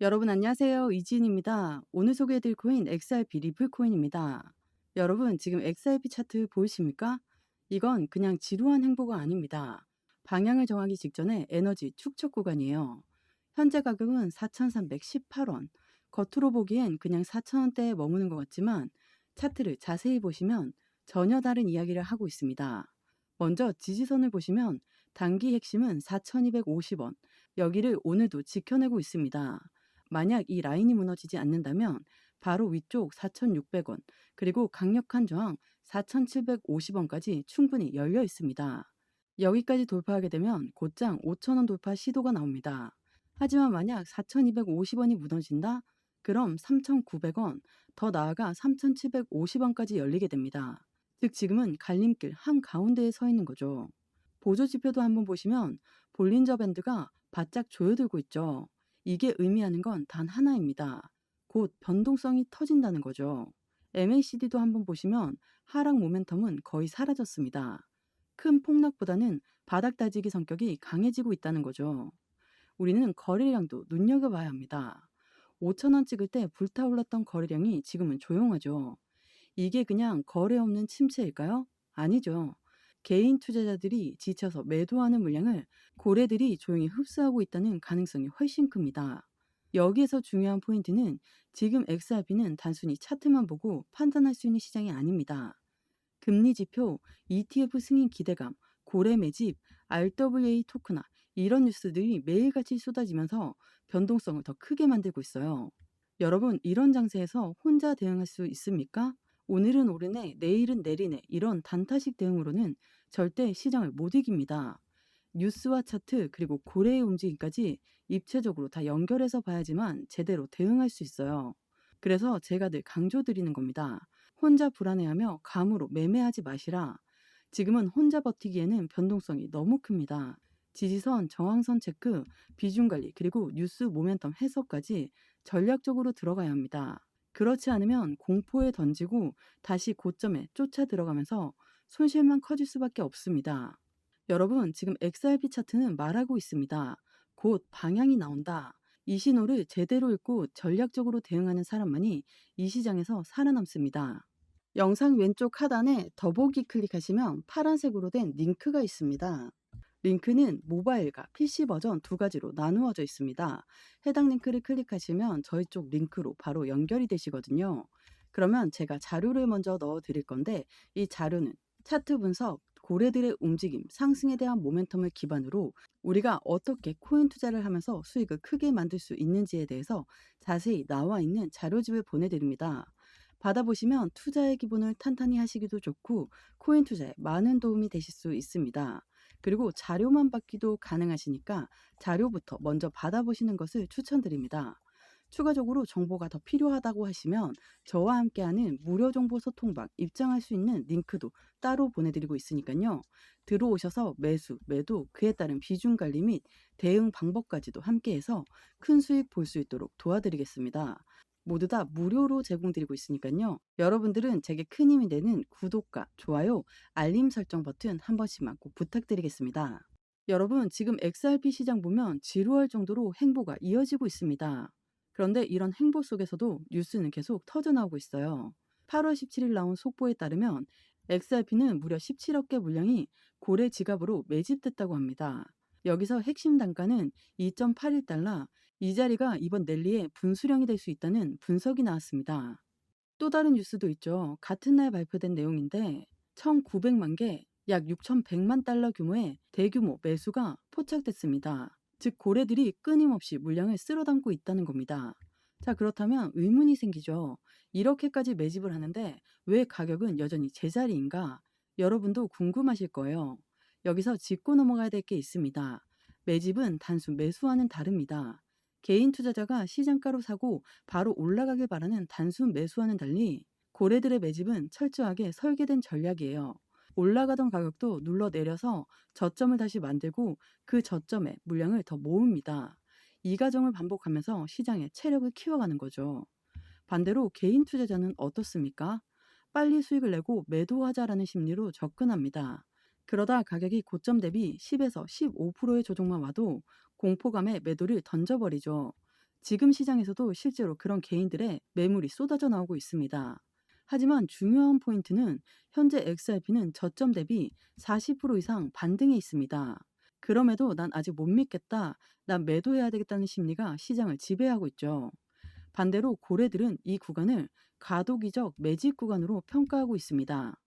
여러분 안녕하세요. 이지은입니다. 오늘 소개해드릴 코인 XRP 리플 코인입니다. 여러분 지금 XRP 차트 보이십니까? 이건 그냥 지루한 행보가 아닙니다. 방향을 정하기 직전에 에너지 축적 구간이에요. 현재 가격은 4,318원. 겉으로 보기엔 그냥 4,000원대에 머무는 것 같지만 차트를 자세히 보시면 전혀 다른 이야기를 하고 있습니다. 먼저 지지선을 보시면 단기 핵심은 4,250원. 여기를 오늘도 지켜내고 있습니다. 만약 이 라인이 무너지지 않는다면 바로 위쪽 4,600원, 그리고 강력한 저항 4,750원까지 충분히 열려 있습니다. 여기까지 돌파하게 되면 곧장 5,000원 돌파 시도가 나옵니다. 하지만 만약 4,250원이 무너진다? 그럼 3,900원, 더 나아가 3,750원까지 열리게 됩니다. 즉 지금은 갈림길 한가운데에 서 있는 거죠. 보조 지표도 한번 보시면 볼린저 밴드가 바짝 조여들고 있죠. 이게 의미하는 건 단 하나입니다. 곧 변동성이 터진다는 거죠. MACD도 한번 보시면 하락 모멘텀은 거의 사라졌습니다. 큰 폭락보다는 바닥 다지기 성격이 강해지고 있다는 거죠. 우리는 거래량도 눈여겨봐야 합니다. 5천원 찍을 때 불타올랐던 거래량이 지금은 조용하죠. 이게 그냥 거래 없는 침체일까요? 아니죠. 개인 투자자들이 지쳐서 매도하는 물량을 고래들이 조용히 흡수하고 있다는 가능성이 훨씬 큽니다. 여기에서 중요한 포인트는 지금 XRP는 단순히 차트만 보고 판단할 수 있는 시장이 아닙니다. 금리 지표, ETF 승인 기대감, 고래 매집, RWA 토크나 이런 뉴스들이 매일같이 쏟아지면서 변동성을 더 크게 만들고 있어요. 여러분, 이런 장세에서 혼자 대응할 수 있습니까? 오늘은 오르네, 내일은 내리네 이런 단타식 대응으로는 절대 시장을 못 이깁니다. 뉴스와 차트 그리고 고래의 움직임까지 입체적으로 다 연결해서 봐야지만 제대로 대응할 수 있어요. 그래서 제가 늘 강조드리는 겁니다. 혼자 불안해하며 감으로 매매하지 마시라. 지금은 혼자 버티기에는 변동성이 너무 큽니다. 지지선, 저항선 체크, 비중 관리, 그리고 뉴스 모멘텀 해석까지 전략적으로 들어가야 합니다. 그렇지 않으면 공포에 던지고 다시 고점에 쫓아 들어가면서 손실만 커질 수밖에 없습니다. 여러분, 지금 XRP 차트는 말하고 있습니다. 곧 방향이 나온다. 이 신호를 제대로 읽고 전략적으로 대응하는 사람만이 이 시장에서 살아남습니다. 영상 왼쪽 하단에 더보기 클릭하시면 파란색으로 된 링크가 있습니다. 링크는 모바일과 PC 버전 두 가지로 나누어져 있습니다. 해당 링크를 클릭하시면 저희 쪽 링크로 바로 연결이 되시거든요. 그러면 제가 자료를 먼저 넣어 드릴 건데 이 자료는 차트 분석, 고래들의 움직임, 상승에 대한 모멘텀을 기반으로 우리가 어떻게 코인 투자를 하면서 수익을 크게 만들 수 있는지에 대해서 자세히 나와 있는 자료집을 보내드립니다. 받아보시면 투자의 기본을 탄탄히 하시기도 좋고 코인 투자에 많은 도움이 되실 수 있습니다. 그리고 자료만 받기도 가능하시니까 자료부터 먼저 받아보시는 것을 추천드립니다. 추가적으로 정보가 더 필요하다고 하시면 저와 함께하는 무료 정보 소통방 입장할 수 있는 링크도 따로 보내드리고 있으니까요. 들어오셔서 매수, 매도, 그에 따른 비중 관리 및 대응 방법까지도 함께해서 큰 수익 볼 수 있도록 도와드리겠습니다. 모두 다 무료로 제공드리고 있으니까요. 여러분들은 제게 큰 힘이 되는 구독과 좋아요, 알림 설정 버튼 한 번씩만 꼭 부탁드리겠습니다. 여러분, 지금 XRP 시장 보면 지루할 정도로 행보가 이어지고 있습니다. 그런데 이런 행보 속에서도 뉴스는 계속 터져나오고 있어요. 8월 17일 나온 속보에 따르면 XRP는 무려 17억 개 물량이 고래 지갑으로 매집됐다고 합니다. 여기서 핵심 단가는 2.81달러, 이 자리가 이번 랠리의 분수령이 될 수 있다는 분석이 나왔습니다. 또 다른 뉴스도 있죠. 같은 날 발표된 내용인데 1,900만 개, 약 6,100만 달러 규모의 대규모 매수가 포착됐습니다. 즉 고래들이 끊임없이 물량을 쓸어 담고 있다는 겁니다. 자 그렇다면 의문이 생기죠. 이렇게까지 매집을 하는데 왜 가격은 여전히 제자리인가? 여러분도 궁금하실 거예요. 여기서 짚고 넘어가야 될 게 있습니다. 매집은 단순 매수와는 다릅니다. 개인 투자자가 시장가로 사고 바로 올라가길 바라는 단순 매수와는 달리 고래들의 매집은 철저하게 설계된 전략이에요. 올라가던 가격도 눌러 내려서 저점을 다시 만들고 그 저점에 물량을 더 모읍니다. 이 과정을 반복하면서 시장의 체력을 키워가는 거죠. 반대로 개인 투자자는 어떻습니까? 빨리 수익을 내고 매도하자라는 심리로 접근합니다. 그러다 가격이 고점 대비 10에서 15%의 조정만 와도 공포감에 매도를 던져버리죠. 지금 시장에서도 실제로 그런 개인들의 매물이 쏟아져 나오고 있습니다. 하지만 중요한 포인트는 현재 XRP는 저점 대비 40% 이상 반등해 있습니다. 그럼에도 난 아직 못 믿겠다, 난 매도해야 되겠다는 심리가 시장을 지배하고 있죠. 반대로 고래들은 이 구간을 가도기적 매집 구간으로 평가하고 있습니다.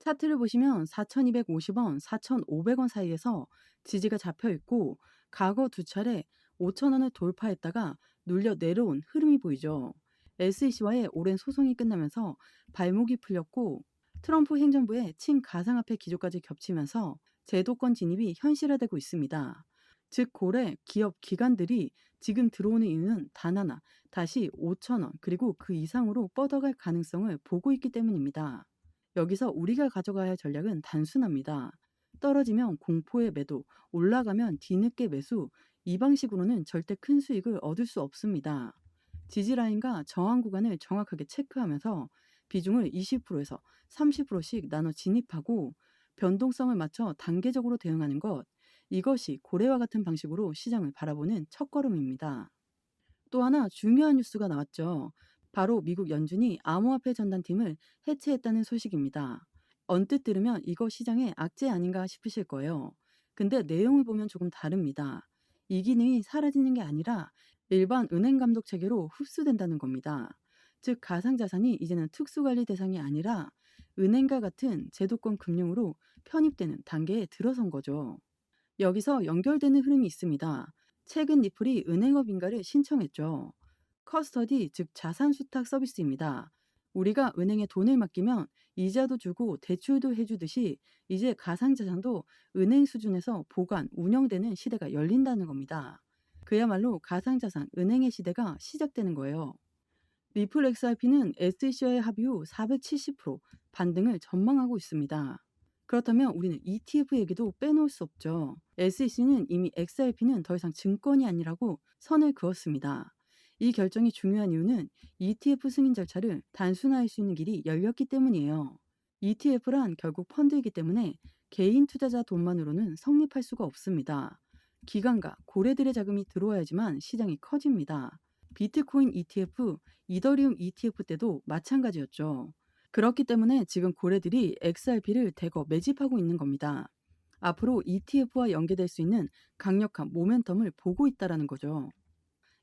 차트를 보시면 4,250원, 4,500원 사이에서 지지가 잡혀 있고 과거 두 차례 5,000원을 돌파했다가 눌려 내려온 흐름이 보이죠. SEC와의 오랜 소송이 끝나면서 발목이 풀렸고 트럼프 행정부의 친가상화폐 기조까지 겹치면서 제도권 진입이 현실화되고 있습니다. 즉 고래 기업 기관들이 지금 들어오는 이유는 단 하나, 다시 5,000원 그리고 그 이상으로 뻗어갈 가능성을 보고 있기 때문입니다. 여기서 우리가 가져가야 할 전략은 단순합니다. 떨어지면 공포의 매도, 올라가면 뒤늦게 매수, 이 방식으로는 절대 큰 수익을 얻을 수 없습니다. 지지라인과 저항 구간을 정확하게 체크하면서 비중을 20%에서 30%씩 나눠 진입하고 변동성을 맞춰 단계적으로 대응하는 것, 이것이 고래와 같은 방식으로 시장을 바라보는 첫걸음입니다. 또 하나 중요한 뉴스가 나왔죠. 바로 미국 연준이 암호화폐 전단팀을 해체했다는 소식입니다. 언뜻 들으면 이거 시장의 악재 아닌가 싶으실 거예요. 근데 내용을 보면 조금 다릅니다. 이 기능이 사라지는 게 아니라 일반 은행 감독 체계로 흡수된다는 겁니다. 즉 가상 자산이 이제는 특수 관리 대상이 아니라 은행과 같은 제도권 금융으로 편입되는 단계에 들어선 거죠. 여기서 연결되는 흐름이 있습니다. 최근 리플이 은행업 인가를 신청했죠. 커스터디, 즉 자산 수탁 서비스입니다. 우리가 은행에 돈을 맡기면 이자도 주고 대출도 해주듯이 이제 가상자산도 은행 수준에서 보관, 운영되는 시대가 열린다는 겁니다. 그야말로 가상자산 은행의 시대가 시작되는 거예요. 리플 XRP는 SEC와의 합의 후 470% 반등을 전망하고 있습니다. 그렇다면 우리는 ETF 얘기도 빼놓을 수 없죠. SEC는 이미 XRP는 더 이상 증권이 아니라고 선을 그었습니다. 이 결정이 중요한 이유는 ETF 승인 절차를 단순화할 수 있는 길이 열렸기 때문이에요. ETF란 결국 펀드이기 때문에 개인 투자자 돈만으로는 성립할 수가 없습니다. 기관과 고래들의 자금이 들어와야지만 시장이 커집니다. 비트코인 ETF, 이더리움 ETF 때도 마찬가지였죠. 그렇기 때문에 지금 고래들이 XRP를 대거 매집하고 있는 겁니다. 앞으로 ETF와 연계될 수 있는 강력한 모멘텀을 보고 있다라는 거죠.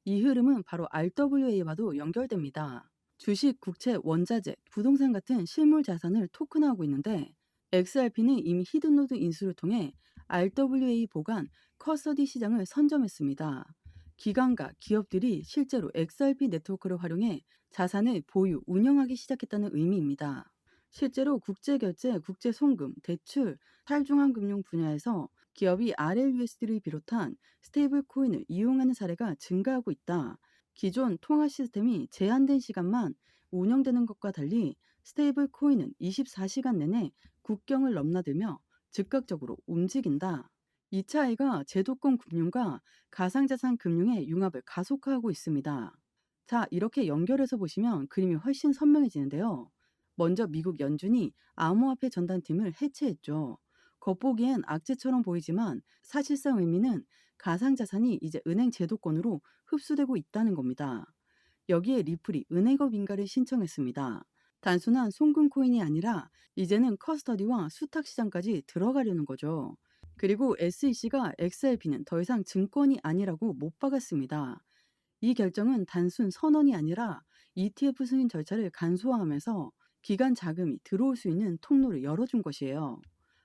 이 흐름은 바로 RWA와도 연결됩니다. 주식, 국채, 원자재, 부동산 같은 실물 자산을 토큰화하고 있는데 XRP는 이미 히든노드 인수를 통해 RWA 보관 커서디 시장을 선점했습니다. 기관과 기업들이 실제로 XRP 네트워크를 활용해 자산을 보유, 운영하기 시작했다는 의미입니다. 실제로 국제결제, 국제송금, 대출, 탈중앙 금융 분야에서 기업이 RLUSD를 비롯한 스테이블 코인을 이용하는 사례가 증가하고 있다. 기존 통화 시스템이 제한된 시간만 운영되는 것과 달리 스테이블 코인은 24시간 내내 국경을 넘나들며 즉각적으로 움직인다. 이 차이가 제도권 금융과 가상자산 금융의 융합을 가속화하고 있습니다. 자, 이렇게 연결해서 보시면 그림이 훨씬 선명해지는데요. 먼저 미국 연준이 암호화폐 전단팀을 해체했죠. 겉보기엔 악재처럼 보이지만 사실상 의미는 가상자산이 이제 은행 제도권으로 흡수되고 있다는 겁니다. 여기에 리플이 은행업 인가를 신청했습니다. 단순한 송금 코인이 아니라 이제는 커스터디와 수탁 시장까지 들어가려는 거죠. 그리고 SEC가 XRP는 더 이상 증권이 아니라고 못 박았습니다. 이 결정은 단순 선언이 아니라 ETF 승인 절차를 간소화하면서 기관 자금이 들어올 수 있는 통로를 열어준 것이에요.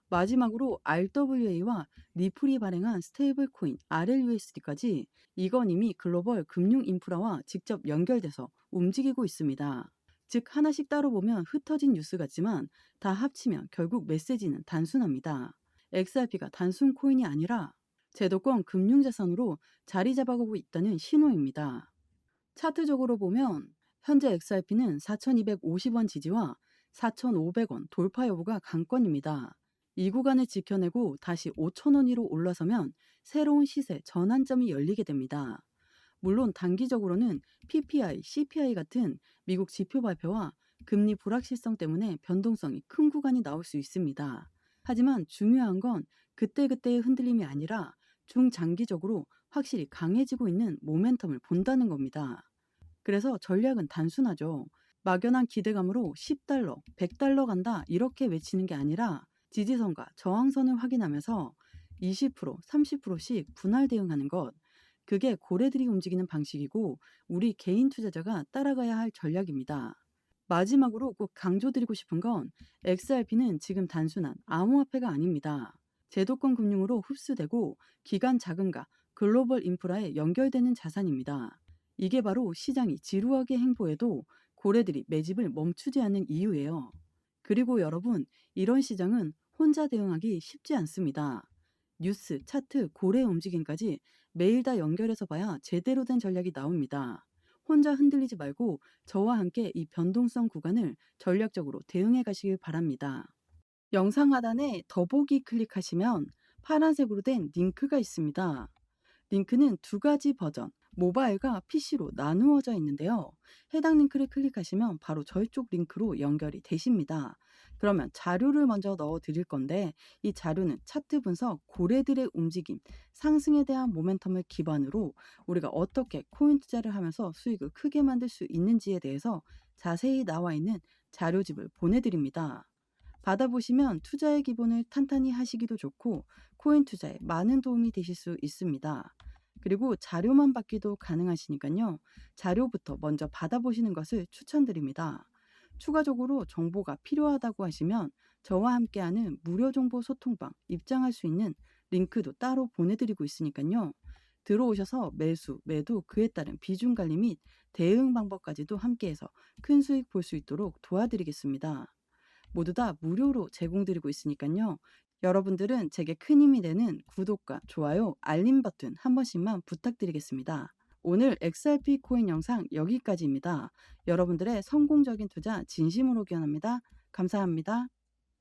마지막으로 RWA와 리플이 발행한 스테이블 코인 RLUSD까지 이건 이미 글로벌 금융 인프라와 직접 연결돼서 움직이고 있습니다. 즉 하나씩 따로 보면 흩어진 뉴스 같지만 다 합치면 결국 메시지는 단순합니다. XRP가 단순 코인이 아니라 제도권 금융자산으로 자리 잡아가고 있다는 신호입니다. 차트적으로 보면 현재 XRP는 4,250원 지지와 4,500원 돌파 여부가 관건입니다. 이 구간을 지켜내고 다시 5,000원 위로 올라서면 새로운 시세 전환점이 열리게 됩니다. 물론 단기적으로는 PPI, CPI 같은 미국 지표 발표와 금리 불확실성 때문에 변동성이 큰 구간이 나올 수 있습니다. 하지만 중요한 건 그때그때의 흔들림이 아니라 중장기적으로 확실히 강해지고 있는 모멘텀을 본다는 겁니다. 그래서 전략은 단순하죠. 막연한 기대감으로 10달러, 100달러 간다 이렇게 외치는 게 아니라 지지선과 저항선을 확인하면서 20%, 30%씩 분할 대응하는 것. 그게 고래들이 움직이는 방식이고 우리 개인 투자자가 따라가야 할 전략입니다. 마지막으로 꼭 강조드리고 싶은 건 XRP는 지금 단순한 암호화폐가 아닙니다. 제도권 금융으로 흡수되고 기관 자금과 글로벌 인프라에 연결되는 자산입니다. 이게 바로 시장이 지루하게 행보해도 고래들이 매집을 멈추지 않는 이유예요. 그리고 여러분, 이런 시장은 혼자 대응하기 쉽지 않습니다. 뉴스, 차트, 고래 움직임까지 매일 다 연결해서 봐야 제대로 된 전략이 나옵니다. 혼자 흔들리지 말고 저와 함께 이 변동성 구간을 전략적으로 대응해 가시길 바랍니다. 영상 하단에 더보기 클릭하시면 파란색으로 된 링크가 있습니다. 링크는 두 가지 버전, 모바일과 PC로 나누어져 있는데요. 해당 링크를 클릭하시면 바로 저희 쪽 링크로 연결이 되십니다. 그러면 자료를 먼저 넣어 드릴 건데 이 자료는 차트 분석, 고래들의 움직임, 상승에 대한 모멘텀을 기반으로 우리가 어떻게 코인 투자를 하면서 수익을 크게 만들 수 있는지에 대해서 자세히 나와 있는 자료집을 보내드립니다. 받아보시면 투자의 기본을 탄탄히 하시기도 좋고 코인 투자에 많은 도움이 되실 수 있습니다. 그리고 자료만 받기도 가능하시니까요. 자료부터 먼저 받아보시는 것을 추천드립니다. 추가적으로 정보가 필요하다고 하시면 저와 함께하는 무료 정보 소통방 입장할 수 있는 링크도 따로 보내드리고 있으니까요. 들어오셔서 매수, 매도, 그에 따른 비중 관리 및 대응 방법까지도 함께해서 큰 수익 볼 수 있도록 도와드리겠습니다. 모두 다 무료로 제공드리고 있으니까요. 여러분들은 제게 큰 힘이 되는 구독과 좋아요, 알림 버튼 한 번씩만 부탁드리겠습니다. 오늘 XRP 코인 영상 여기까지입니다. 여러분들의 성공적인 투자 진심으로 기원합니다. 감사합니다.